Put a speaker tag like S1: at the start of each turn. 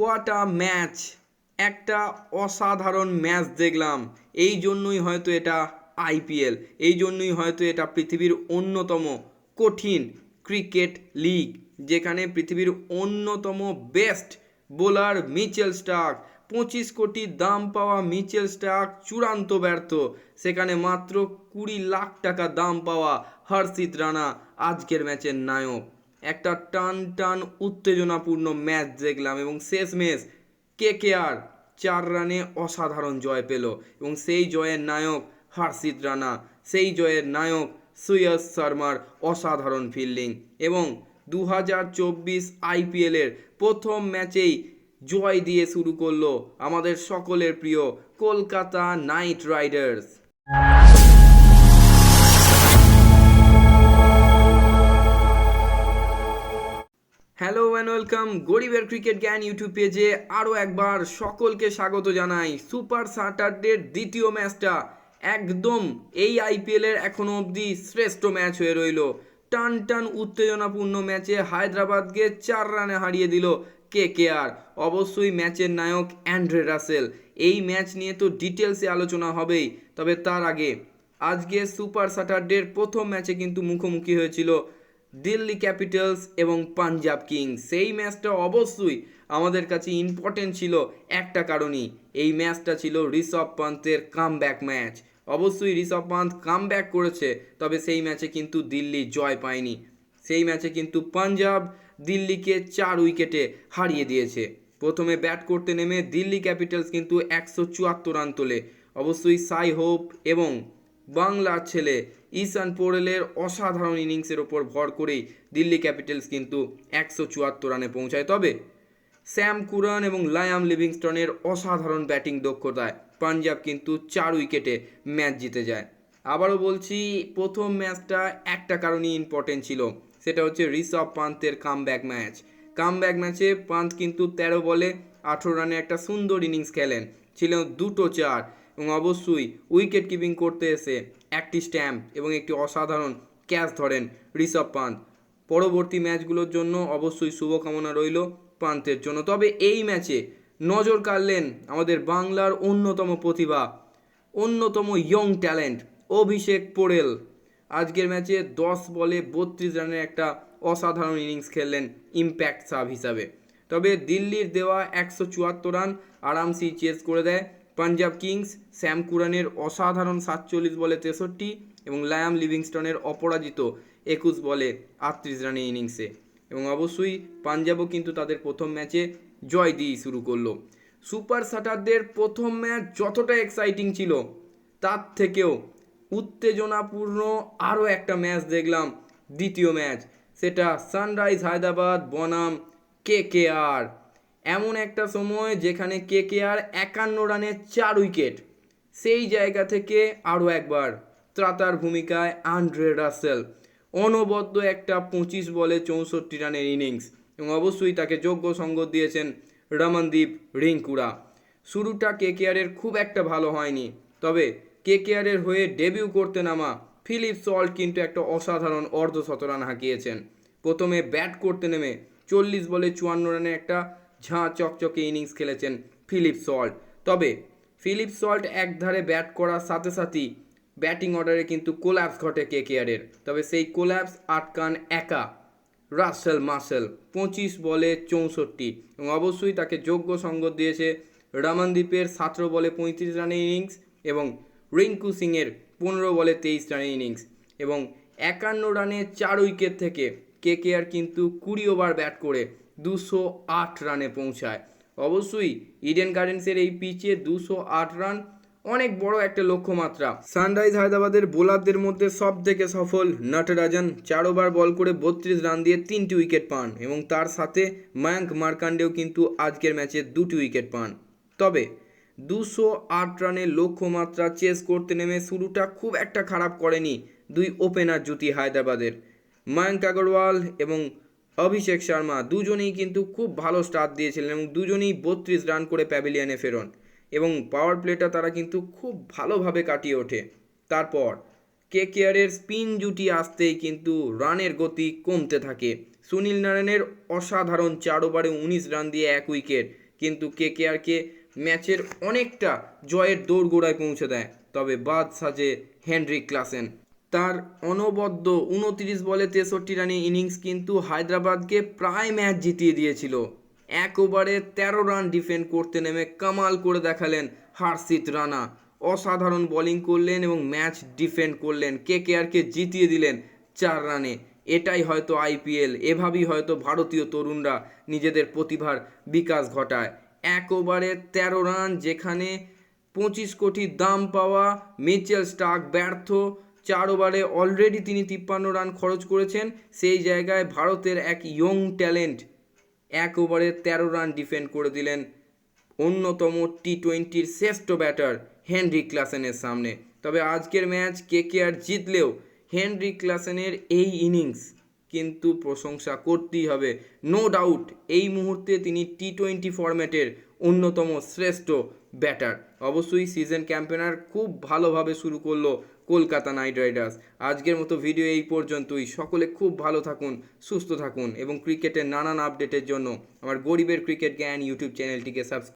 S1: What match, একটা অসাধারণ match দেখলাম। এই জন্যই হয়তো এটা আইপিএল এই জন্যই হয়তো এটা পৃথিবীর অন্যতম কঠিন ক্রিকেট লিগ, যেখানে পৃথিবীর অন্যতম বেস্ট বোলার মিচেল স্টার্ক, পঁচিশ কোটি দাম পাওয়া মিচেল স্টার্ক চূড়ান্ত ব্যর্থ, সেখানে মাত্র কুড়ি লাখ টাকা দাম পাওয়া হর্ষিত রানা, আজকের ম্যাচের নায়ক। একটা টান টান উত্তেজনাপূর্ণ ম্যাচ দেখলাম এবং শেষ ম্যাচ কে কে আর চার রানে অসাধারণ জয় পেল এবং সেই জয়ের নায়ক হর্ষিত রানা, সেই জয়ের নায়ক সুয়স শর্মার অসাধারণ ফিল্ডিং এবং দু হাজার চব্বিশ আইপিএলের প্রথম ম্যাচেই জয় দিয়ে শুরু করল আমাদের সকলের প্রিয় Kolkata Knight Riders. Hello and welcome গরিবের ক্রিকেট জ্ঞান ইউটিউব পেজে আরও একবার সকলকে স্বাগত জানাই। সুপার স্যাটারডের দ্বিতীয় ম্যাচটা একদম এই আইপিএলের এখনও অবধি শ্রেষ্ঠ ম্যাচ হয়ে রইল। টান টান উত্তেজনাপূর্ণ ম্যাচে হায়দ্রাবাদকে চার রানে হারিয়ে দিল কে কে আর। অবশ্যই ম্যাচের নায়ক অ্যান্ড্রে রাসেল। এই ম্যাচ নিয়ে তো ডিটেলসে আলোচনা হবেই, তবে তার আগে, আজকে সুপার স্যাটারডের প্রথম ম্যাচে কিন্তু মুখোমুখি হয়েছিল দিল্লি ক্যাপিটালস এবং পাঞ্জাব কিংস। সেই ম্যাচটা অবশ্যই আমাদের কাছে ইম্পর্টেন্ট ছিল একটা কারণেই। এই ম্যাচটা ছিল ঋষভ পান্তের কামব্যাক ম্যাচ অবশ্যই ঋষভ পান্ত কামব্যাক করেছে, তবে সেই ম্যাচে কিন্তু দিল্লি জয় পায়নি। সেই ম্যাচে কিন্তু পাঞ্জাব দিল্লিকে চার উইকেটে হারিয়ে দিয়েছে। প্রথমে ব্যাট করতে নেমে দিল্লি ক্যাপিটালস কিন্তু একশো চুয়াত্তর রান তোলে। অবশ্যই সাই হোপ এবং বাংলার ছেলে ঈশান পোরেলের অসাধারণ ইনিংসের ওপর ভর করেই দিল্লি ক্যাপিটালস কিন্তু একশো চুয়াত্তর রানে পৌঁছায়। তবে স্যাম কুরান এবং লায়াম লিভিংস্টনের অসাধারণ ব্যাটিং দক্ষতায় পাঞ্জাব কিন্তু চার উইকেটে ম্যাচ জিতে যায়। আবারও বলছি, প্রথম ম্যাচটা একটা কারণেই ইম্পর্টেন্ট ছিল, সেটা হচ্ছে ঋষভ পান্তের কামব্যাক ম্যাচ কামব্যাক ম্যাচে পান্ত কিন্তু তেরো বলে আঠেরো রানে একটা সুন্দর ইনিংস খেলেন ছিল দুটো চার। এবং অবশ্যই উইকেট কিপিং করতে এসে একটি স্ট্যাম্প এবং একটি অসাধারণ ক্যাচ ধরেন ঋষভ পান্ত পরবর্তী ম্যাচগুলোর জন্য অবশ্যই শুভকামনা রইল পান্তের জন্য। তবে এই ম্যাচে নজর কাড়লেন আমাদের বাংলার অন্যতম প্রতিভা, অন্যতম ইয়ং ট্যালেন্ট অভিষেক পোড়েল আজকের ম্যাচে দশ বলে বত্রিশ রানের একটা অসাধারণ ইনিংস খেললেন ইম্প্যাক্ট সাব হিসাবে। তবে দিল্লির দেওয়া একশো চুয়াত্তর রান আরামসেই চেস করে দেয় পাঞ্জাব কিংস, স্যাম কুরানের অসাধারণ সাতচল্লিশ বলে তেষট্টি এবং লায়াম লিভিংস্টনের অপরাজিত একুশ বলে আটত্রিশ রানের ইনিংসে। এবং অবশ্যই পাঞ্জাবও কিন্তু তাদের প্রথম ম্যাচে জয় দিয়েই শুরু করল। সুপার শাটারদের প্রথম ম্যাচ যতটা এক্সাইটিং ছিল, তার থেকেও উত্তেজনাপূর্ণ আরও একটা ম্যাচ দেখলাম, দ্বিতীয় ম্যাচ। সেটা সানরাইজ হায়দ্রাবাদ, বনাম, কে কে আর। এমন একটা সময় যেখানে কে কে আর একান্ন রানে চার উইকেট। সেই জায়গা থেকে আরও একবার ত্রাতার ভূমিকায় আন্ড্রে রাসেল। অনবদ্য একটা পঁচিশ বলে চৌষট্টি রানের ইনিংস এবং অবশ্যই তাকে যোগ্য সঙ্গত দিয়েছেন রমনদীপ রিঙ্কুরা। শুরুটা কে কেয়ারের খুব একটা ভালো হয়নি, তবে কে কেয়ারের হয়ে ডেবিউ করতে নামা ফিলিপ সল্ট কিন্তু একটা অসাধারণ অর্ধশতরান হাঁকিয়েছেন। প্রথমে ব্যাট করতে নেমে চল্লিশ বলে চুয়ান্ন রানে একটা ঝাঁ চকচকে ইনিংস খেলেছেন ফিলিপ সল্ট। তবে ফিলিপ সল্ট একধারে ব্যাট করার সাথে সাথেই ব্যাটিং অর্ডারে কিন্তু কোল্যাপস ঘটে কে কেয়ারের তবে সেই কোল্যাপস আটকান একা রাসেল মাসেল পঁচিশ বলে চৌষট্টি। এবং অবশ্যই তাকে যোগ্য সঙ্গত দিয়েছে রমনদীপের সতেরো বলে পঁয়ত্রিশ রানের ইনিংস এবং রিঙ্কু সিংয়ের পনেরো বলে তেইশ রানের ইনিংস। এবং একান্ন রানে চার উইকেট থেকে কে কেআর কিন্তু কুড়ি ওভার ব্যাট করে দুশো আট রানে পৌঁছায়। অবশ্যই ইডেন গার্ডেন্সের এই পিচে দুশো আট রান অনেক বড় একটা লক্ষ্যমাত্রা। সানরাইজ হায়দ্রাবাদের বোলারদের মধ্যে সব থেকে সফল নটরাজন চার ওভার বল করে বত্রিশ রান দিয়ে তিনটি উইকেট পান এবং তার সাথে মায়াঙ্ক মার্কান্ডেও কিন্তু আজকের ম্যাচে দুটি উইকেট পান। তবে দুশো আট রানের লক্ষ্যমাত্রা চেস করতে নেমে শুরুটা খুব একটা খারাপ করেনি দুই ওপেনার জুটি হায়দ্রাবাদের। মায়াঙ্ক আগরওয়াল এবং অভিষেক শর্মা দুজনেই কিন্তু খুব ভালো স্টার্ট দিয়েছিলেন এবং দুজনেই বত্রিশ রান করে প্যাভিলিয়নে ফেরন। এবং পাওয়ার প্লেটা তারা কিন্তু খুব ভালোভাবে কাটিয়ে ওঠে। তারপর কে কেয়ারের স্পিন জুটি আসতেই কিন্তু রানের গতি কমতে থাকে। সুনীল নারায়ণের অসাধারণ চার ওভারে উনিশ রান দিয়ে এক উইকেট কিন্তু কে কে আরকে ম্যাচের অনেকটা জয়ের দৌড়গোড়ায় পৌঁছে দেয়। তবে বাদ সাজে হেনরিক ক্লাসেন তার অনবদ্য উনত্রিশ বলে তেষট্টি রানে ইনিংস কিন্তু হায়দ্রাবাদকে প্রায় ম্যাচ জিতিয়ে দিয়েছিল। এক ওভারে তেরো রান ডিফেন্ড করতে নেমে কামাল করে দেখালেন হার্ষিত রানা। অসাধারণ বোলিং করলেন এবং ম্যাচ ডিফেন্ড করলেন। কে কে আরকে জিতিয়ে দিলেন চার রানে। এটাই হয়তো আইপিএল, এভাবেই হয়তো ভারতীয় তরুণরা নিজেদের প্রতিভার বিকাশ ঘটায়। এক ওভারে তেরো রান, যেখানে পঁচিশ কোটি দাম পাওয়া মিচেল স্টার্ক ব্যর্থ চার ওভারে অলরেডি তিনি তিপ্পান্ন রান খরচ করেছেন। সেই জায়গায় ভারতের এক ইয়ং ট্যালেন্ট এক ওভারে তেরো রান ডিফেন্ড করে দিলেন অন্যতম টি টোয়েন্টির শ্রেষ্ঠ ব্যাটার হেনরি ক্লাসেনের সামনে। তবে আজকের ম্যাচ কে কে আর জিতলেও হেনরি ক্লাসেনের এই ইনিংস কিন্তু প্রশংসা করতেই হবে। নো ডাউট এই মুহূর্তে তিনি টি টোয়েন্টি ফরম্যাটের অন্যতম শ্রেষ্ঠ ব্যাটার অবশ্যই সিজন ক্যাম্পেনার খুব ভালোভাবে শুরু করল কলকাতা নাইট রাইডার্স আজকের মতো ভিডিও এই পর্যন্তই। সকলে খুব ভালো থাকুন, সুস্থ থাকুন এবং ক্রিকেটের নানান আপডেটের জন্য আমার গরিবের ক্রিকেট জ্ঞান ইউটিউব চ্যানেলটিকে সাবস্ক্রাইব